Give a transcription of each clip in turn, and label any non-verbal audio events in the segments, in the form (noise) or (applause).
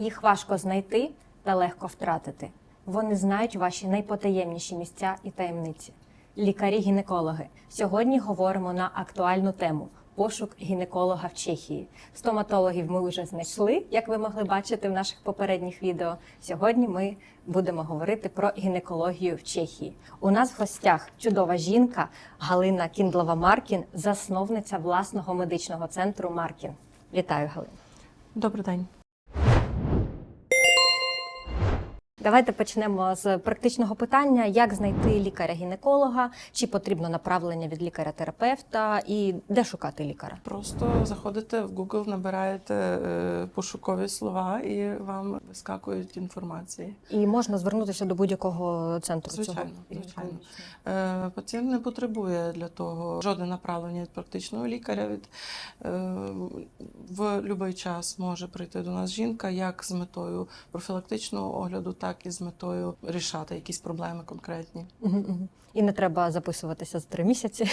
Їх важко знайти та легко втратити. Вони знають ваші найпотаємніші місця і таємниці. Лікарі-гінекологи. Сьогодні говоримо на актуальну тему пошук гінеколога в Чехії. Стоматологів ми вже знайшли, як ви могли бачити в наших попередніх відео. Сьогодні ми будемо говорити про гінекологію в Чехії. У нас в гостях чудова жінка Галина Кіндлова Маркін, засновниця власного медичного центру Маркін. Вітаю, Галина. Добрий день. Давайте почнемо з практичного питання: як знайти лікаря-гінеколога, чи потрібно направлення від лікаря-терапевта, і де шукати лікаря? Просто заходите в Google, набираєте е, пошукові слова і вам вискакують інформації. І можна звернутися до будь-якого центру Звичайно, цього звичайно. Е, Пацієнт не потребує для того жодне направлення від практичного лікаря. Від е, в будь-який час може прийти до нас жінка як з метою профілактичного огляду, так і з метою рішати якісь проблеми конкретні. Угу, мгм. І не треба записуватися за три місяці.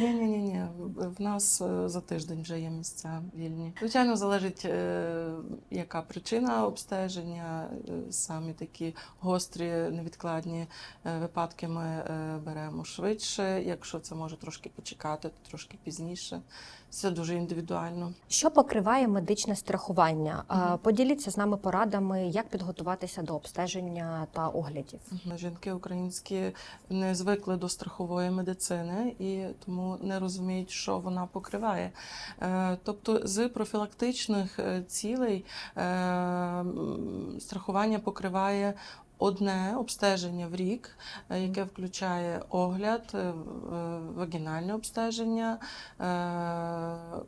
Ні, ні, ні, ні. В нас е, за тиждень вже є місця вільні. Звичайно, залежить, е, яка причина обстеження. Е, Самі такі гострі, невідкладні випадки ми беремо швидше. Якщо це може трошки почекати, то трошки пізніше. Це дуже індивідуально. Що покриває медичне страхування? Мгм. Поділіться з нами порадами, як підготуватися до обстеження та оглядів. Жінки українські не звикли до страхової медицини і тому не розуміють, що вона покриває. Е, Тобто, з профілактичних е, цілей е, страхування покриває. Одне обстеження в рік, е, яке включає огляд, е, е, вагінальне обстеження,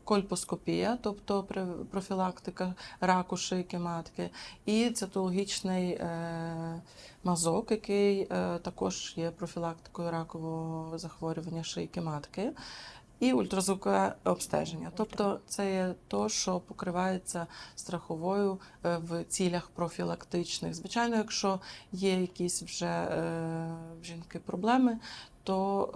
кольпоскопія, тобто профілактика раку шийки матки, і цитологічний мазок, який також є профілактикою ракового захворювання шийки матки. І ультразвукове обстеження. Тобто це є то, що покривається страховою е, в цілях профілактичних. Звичайно, якщо є якісь вже е, в жінки проблеми, то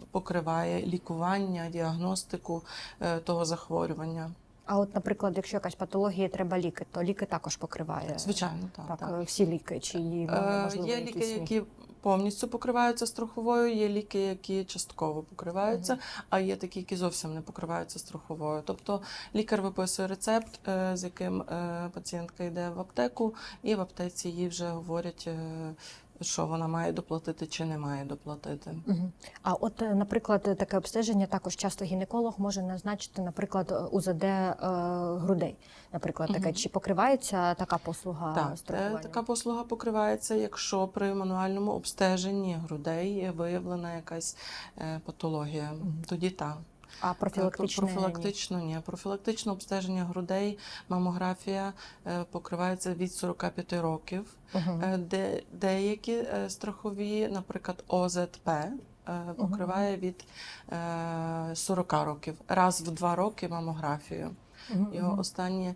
е, покриває лікування, діагностику е, того захворювання. А от, наприклад, якщо якась патологія, треба ліки, то ліки також покриває. Звичайно, так. Так, так. е, всі ліки, чи є, Е, Є ліки, які повністю покриваються страховою, є ліки, які частково покриваються, а є такі, які зовсім не покриваються страховою. Тобто лікар виписує рецепт, е, з яким е, пацієнтка йде в аптеку, і в аптеці їй вже говорять, е, що вона має доплатити чи не має доплатити. А от, е, наприклад, таке обстеження також часто гінеколог може назначити, наприклад, е, УЗД е, грудей. Наприклад, таке чи покривається така послуга Так, страхування? е, така послуга покривається, якщо при мануальному обстеженні грудей виявлена якась патологія. Тоді так. А профілактичне ні? Профілактично ні. Профілактичне обстеження грудей, мамографія е, покривається від 45 років. Е, Де деякі е, страхові, наприклад, ОЗП. е, Покриває від е, 40 років, раз в два роки мамографію. Його останні е,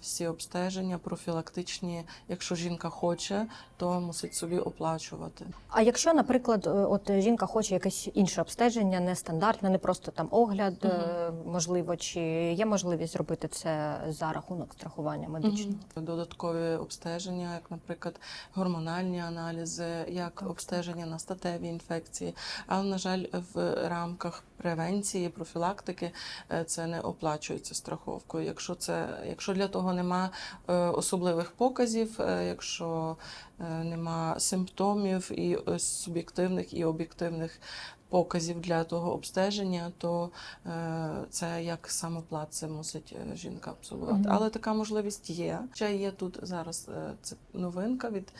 всі обстеження профілактичні. Якщо жінка хоче, то мусить собі оплачувати. А якщо, наприклад, е, от жінка хоче якесь інше обстеження, не стандартне, не просто там огляд, е, можливо, чи є можливість зробити це за рахунок страхування медичного? Додаткові обстеження, як, наприклад, гормональні аналізи, як Так. обстеження на статеві інфекції. Але, на жаль, в рамках превенції, профілактики е, це не оплачується страховкою. Якщо це, якщо для того нема е, особливих показів, е, якщо е, нема симптомів і суб'єктивних і об'єктивних. Показів для того обстеження, то це як самоплат це мусить жінка Mm -hmm. Але така можливість є. Ще є тут зараз це новинка від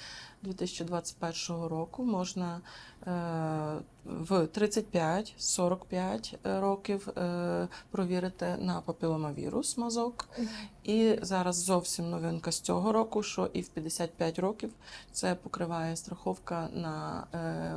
2021 року. Можна е, в 35-45 років е, провірити на папіломавірус мазок. І зараз зовсім новинка з цього року, що і в 55 років це покриває страховка на е,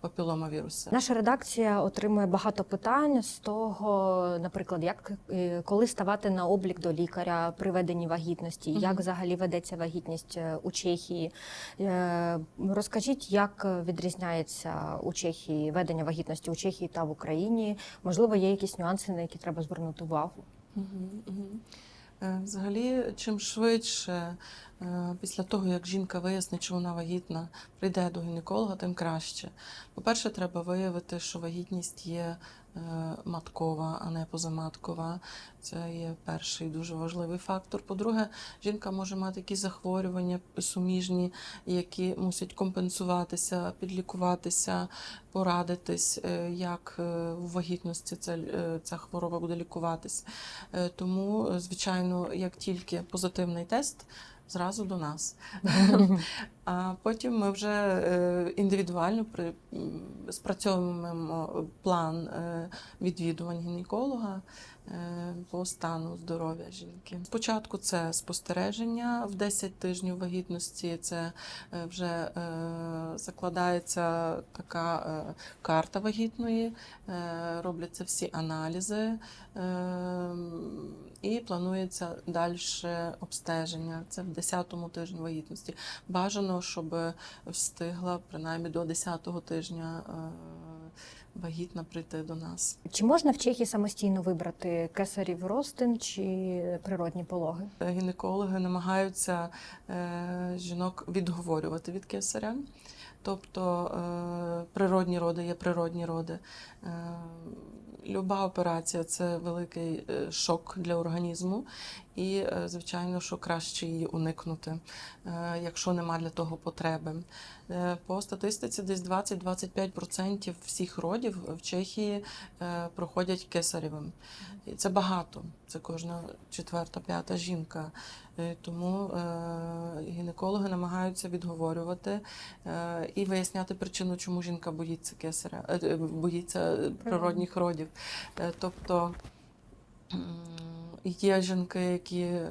папіломавіруси. Наша редакція отримує багато питань з того, наприклад, як е, коли ставати на облік до лікаря при веденні вагітності, як взагалі ведеться вагітність е, у Чехії. Е, Розкажіть, як відрізняється у Чехії ведення вагітності у Чехії та в Україні? Можливо, є якісь нюанси, на які треба звернути увагу. Е, Взагалі, чим швидше, е, після того, як жінка вияснить, що вона вагітна, прийде до гінеколога, тим краще. По-перше, треба виявити, що вагітність є маткова, а не позаматкова. Це є перший дуже важливий фактор. По-друге, жінка може мати якісь захворювання суміжні, які мусять компенсуватися, підлікуватися, порадитись, е, як е, в вагітності ця, е, ця хвороба буде лікуватись. Е, Тому, е, звичайно, як тільки позитивний тест, зразу до нас. (laughs) А потім ми вже е, індивідуально при, спрацьовуємо план е, відвідувань гінеколога е, по стану здоров'я жінки. Спочатку це спостереження в 10 тижнів вагітності. Це е, вже е, закладається така е, карта вагітної, е, робляться всі аналізи. е, І планується далі обстеження. Це в 10-му тижні вагітності. Бажано, щоб встигла принаймні до 10-го тижня е, вагітна прийти до нас. Чи можна в Чехії самостійно вибрати кесарів ростин чи природні пологи? Гінекологи намагаються е, жінок відговорювати від кесаря. Тобто е, природні роди є природні роди. Е, люба операція це великий е, шок для організму, і, е, звичайно, що краще її уникнути, е, якщо нема для того потреби. Е, По статистиці десь 20-25% всіх родів в Чехії проходять кесаревим. І це багато. Це кожна четверта, п'ята жінка. Тому гінекологи намагаються відговорювати і виясняти причину, чому жінка боїться кесаря, боїться природних родів. Тобто є жінки, які е,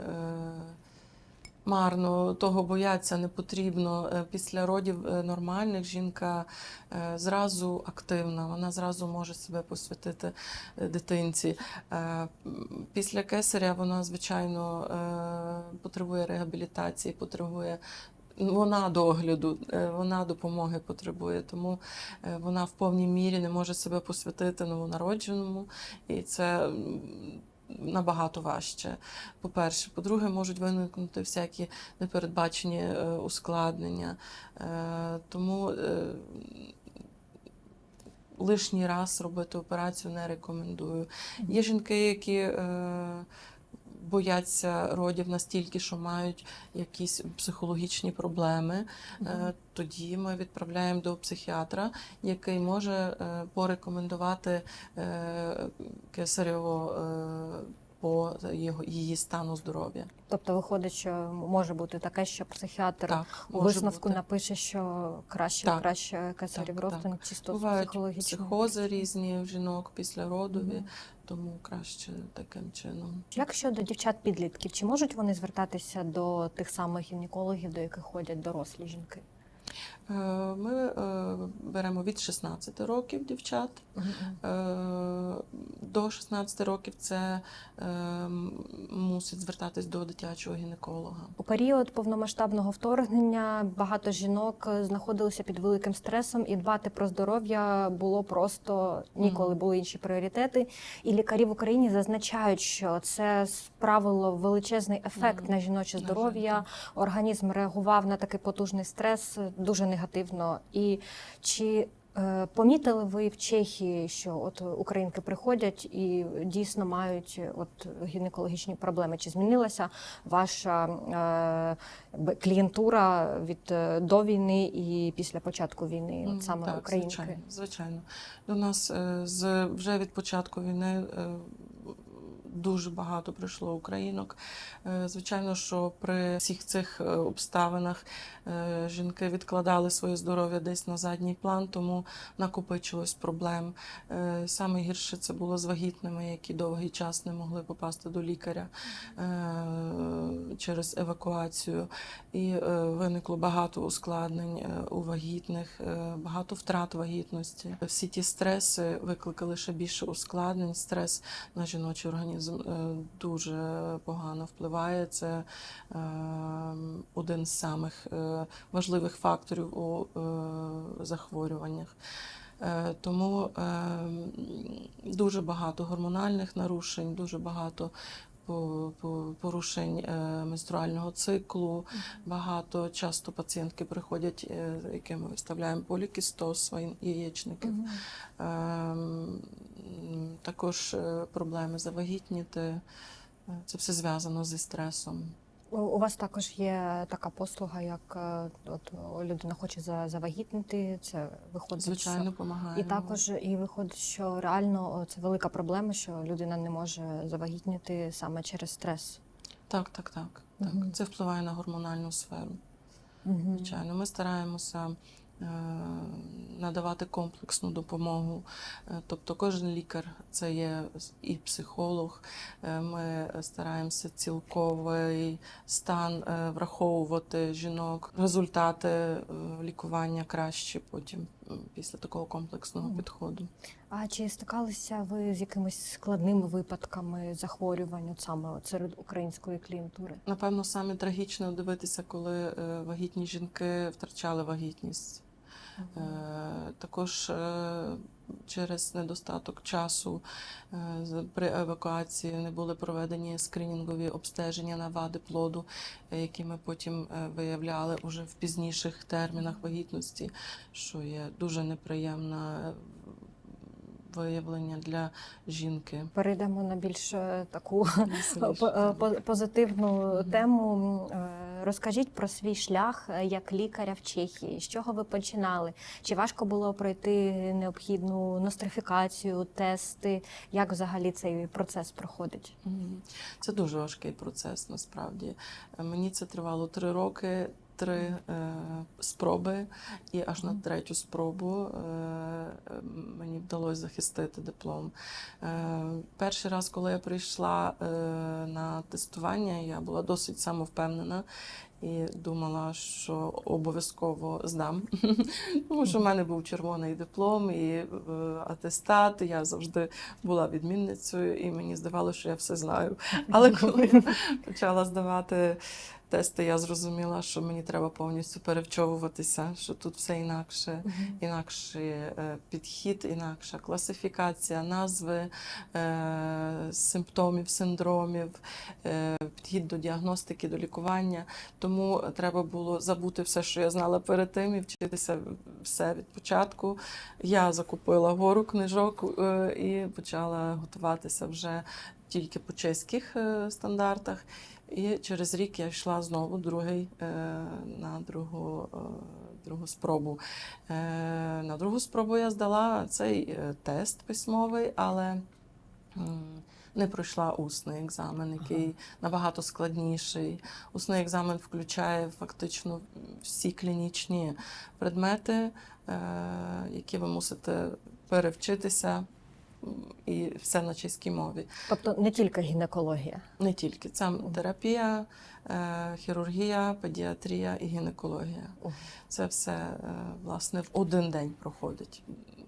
марно того бояться, не потрібно. Е, Після родів е, нормальних жінка зразу активна, вона зразу може себе посвятити дитинці. Після кесаря вона, звичайно, потребує реабілітації, потребує. Вона догляду, вона допомоги потребує, тому вона в повній мірі не може себе посвятити новонародженому, і це набагато важче. По-перше, по-друге, можуть виникнути всякі непередбачені е, ускладнення. Е, Тому е, лишній раз робити операцію не рекомендую. Є жінки, які бояться родів настільки, що мають якісь психологічні проблеми. Е, Тоді ми відправляємо до психіатра, який може е, порекомендувати е, кесарєво е, по його, її стану здоров'я. Тобто виходить, що може бути таке, що психіатр Так, у висновку бути. напише, що краще Так. краще кесарів Так, ростин, чисто Бувають психологічно. психози різні в жінок після родові, Мгм. Тому краще таким чином. Як щодо дівчат-підлітків, чи можуть вони звертатися до тих самих гінекологів, до яких ходять дорослі жінки? Е, Ми е, беремо від 16 років дівчат. Е, До 16 років це мусить звертатись до дитячого гінеколога. У період повномасштабного вторгнення багато жінок знаходилися під великим стресом, і дбати про здоров'я було просто ніколи були інші пріоритети. І лікарі в Україні зазначають, що це справило величезний ефект на жіноче здоров'я. Організм реагував на такий потужний стрес дуже негативно. І чи е, помітили ви в Чехії, що от українки приходять і дійсно мають от гінекологічні проблеми? Чи змінилася ваша е, клієнтура від е, до війни і після початку війни? От саме так, українки? Звичайно, звичайно. До нас е, з вже від початку війни. Дуже багато прийшло українок. Е, Звичайно, що при всіх цих е, обставинах е, жінки відкладали своє здоров'я десь на задній план, тому накопичилось проблем. Саме гірше це було з вагітними, які довгий час не могли попасти до лікаря через евакуацію. І виникло багато ускладнень у вагітних, багато втрат вагітності. Всі ті стреси викликали ще більше ускладнень. Стрес на жіночий організм е, дуже погано впливає. Це е, один з самих е, важливих факторів у захворюваннях. Тому дуже багато гормональних нарушень, дуже багато по- по- порушень менструального циклу. Багато часто пацієнтки приходять, яким ми виставляємо полікістоз яєчників. Також е, проблеми завагітніти. Е, Це все зв'язано зі стресом. У вас також є така послуга, як е, от людина хоче завагітнити. Це виходить, Звичайно, що допомагає. і також і виходить, що реально це велика проблема, що людина не може завагітніти саме через стрес. Так, так, так. так. Мгм. Це впливає на гормональну сферу. Мгм. Звичайно, ми стараємося надавати комплексну допомогу. Е, Тобто кожен лікар це є і психолог. Е, Ми стараємося цілковий стан е, враховувати жінок, результати е, лікування кращі потім після такого комплексного Мгм. підходу. А чи стикалися ви з якимись складними випадками захворювань, от саме от серед української клієнтури? Напевно, саме трагічно дивитися, коли е, вагітні жінки втрачали вагітність. Е, Також е, через недостаток часу е, при евакуації не були проведені скринінгові обстеження на вади плоду, які ми потім виявляли уже в пізніших термінах вагітності, що є дуже неприємне е, виявлення для жінки. Перейдемо на більш таку позитивну тему. Розкажіть про свій шлях е, як лікаря в Чехії. З чого ви починали? Чи важко було пройти необхідну нострифікацію, тести? Як взагалі цей процес проходить? Це дуже важкий процес, насправді. Е, Мені це тривало три роки, три е, спроби, і аж на третю спробу е, мені вдалося захистити диплом. Е, перший раз, коли я прийшла е, на тестування, я була досить самовпевнена. І думала, що обов'язково здам, (laughs) тому що в мене був червоний диплом і е, атестат. Я завжди була відмінницею, і мені здавалося, що я все знаю. Але коли я (laughs) почала здавати тести, я зрозуміла, що мені треба повністю перевчовуватися, що тут все інакше. Інакший е, підхід, інакша класифікація, назви е, симптомів, синдромів, е, підхід до діагностики, до лікування. Тому треба було забути все, що я знала перед тим, і вчитися все від початку. Я закупила гору книжок і почала готуватися вже тільки по чеських е, стандартах. І через рік я йшла знову другий е, на другу, е, другу спробу. На другу спробу я здала цей тест письмовий, але не пройшла усний екзамен, який набагато складніший. Усний екзамен включає фактично всі клінічні предмети, які ви мусите перевчитися, і все на чеській мові. Тобто не тільки гінекологія. Не тільки це терапія, е, хірургія, педіатрія і гінекологія. Це все е, власне в один день проходить.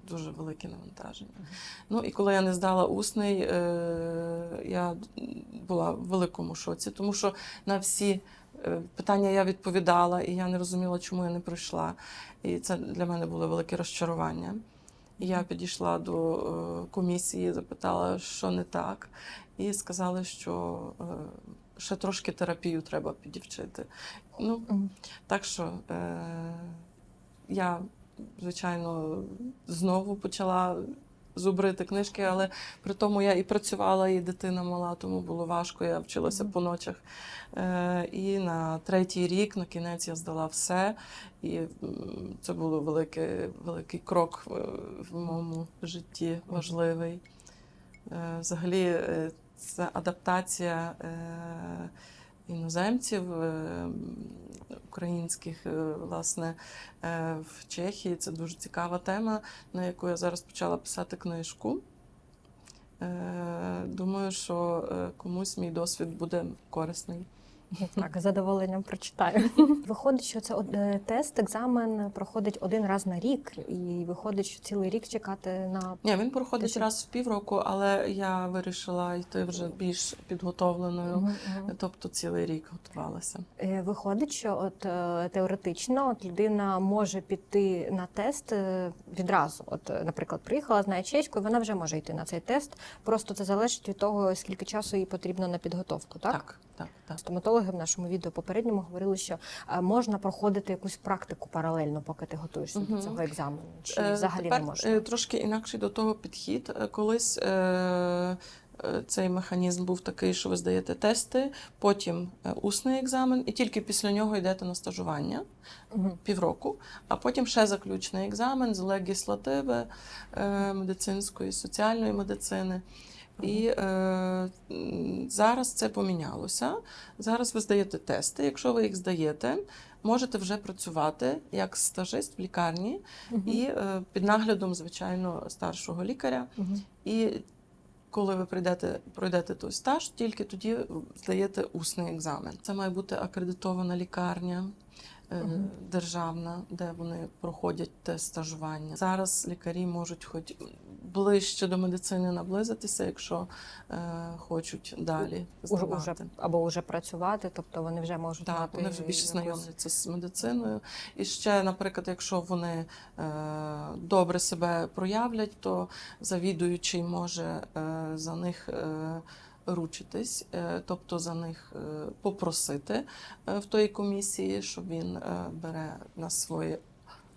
Дуже велике навантаження. Ну і коли я не здала усний, е, я була в великому шоці, тому що на всі питання я відповідала, і я не розуміла, чому я не пройшла. І це для мене було велике розчарування. Я підійшла до е, комісії, запитала, що не так, і сказали, що е, ще трошки терапію треба підівчити. Ну, так що е, я, звичайно, знову почала зубрити книжки, але при тому я і працювала, і дитина мала, тому було важко. Я вчилася по ночах. Е, і на третій рік, на кінець, я здала все. І це було великий, великий крок в моєму житті, важливий. Е, взагалі, е, це адаптація. Іноземців е, українських, е, власне, е, в Чехії. Це дуже цікава тема, на яку я зараз почала писати книжку. Думаю, що комусь мій досвід буде корисний. Так, з задоволенням прочитаю. Виходить, що це е, тест, екзамен проходить один раз на рік, і виходить, що цілий рік чекати на Ні, він проходить Ти- раз в півроку, але я вирішила йти вже більш підготовленою. Мгм, мгм. Тобто цілий рік готувалася. Е, Виходить, що от е, теоретично от людина може піти на тест відразу. От, наприклад, приїхала, знає чеську, і вона вже може йти на цей тест. Просто це залежить від того, скільки часу їй потрібно на підготовку. Так, Так, так, так. стоматологи в нашому відео попередньому говорили, що е, можна проходити якусь практику паралельно, поки ти готуєшся Мгм. до цього екзамену. Чи Е, взагалі Тепер не можна? е, трошки інакший до того підхід. Колись е, цей механізм був такий, що ви здаєте тести, потім усний екзамен, і тільки після нього йдете на стажування Мгм. півроку, а потім ще заключний екзамен з легіслативи медицинської, соціальної медицини. І е, зараз це помінялося. Зараз ви здаєте тести. Якщо ви їх здаєте, можете вже працювати як стажист в лікарні Мгм. і е, під наглядом, звичайно, старшого лікаря. Мгм. І коли ви прийдете, пройдете той стаж, тільки тоді здаєте усний екзамен. Це має бути акредитована лікарня. Е, Державна, де вони проходять те стажування. Зараз лікарі можуть хоч ближче до медицини наблизитися, якщо е, хочуть далі здавати. уже, або вже працювати, тобто вони вже можуть Так, мати вони вже більше якусь- знайомляться з медициною. І ще, наприклад, якщо вони е, добре себе проявлять, то завідуючий може е, за них е, ручитись, е, тобто за них е, попросити е, в тої комісії, щоб він бере на своє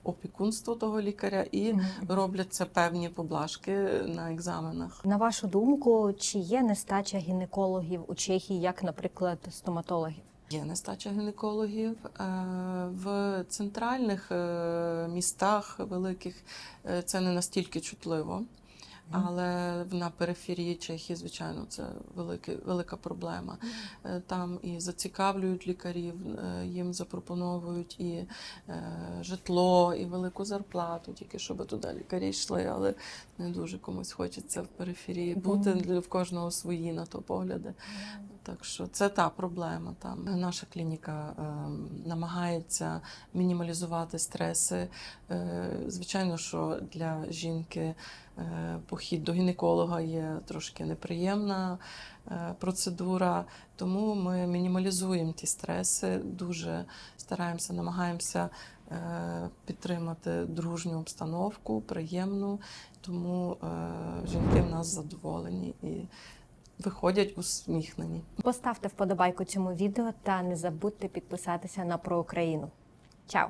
опікунство того лікаря і робляться певні поблажки на екзаменах. На вашу думку, чи є нестача гінекологів у Чехії, як, наприклад, стоматологів? Є нестача гінекологів в центральних містах великих це не настільки чутливо. Але на периферії Чехії, звичайно, це велика, велика проблема. Е, Там і зацікавлюють лікарів, е, їм запропоновують і е, житло, і велику зарплату, тільки щоб туди лікарі йшли, але не дуже комусь хочеться в периферії бути. В кожного свої на то погляди. Так що це та проблема. Там наша клініка е, намагається мінімалізувати стреси. Е, звичайно, що для жінки е, похід до гінеколога є трошки неприємна е, процедура, тому ми мінімалізуємо ті стреси, дуже стараємося, намагаємося е, підтримати дружню обстановку, приємну. Тому е, жінки в нас задоволені і виходять усміхнені. Поставте вподобайку цьому відео та не забудьте підписатися на про Україну. Чао!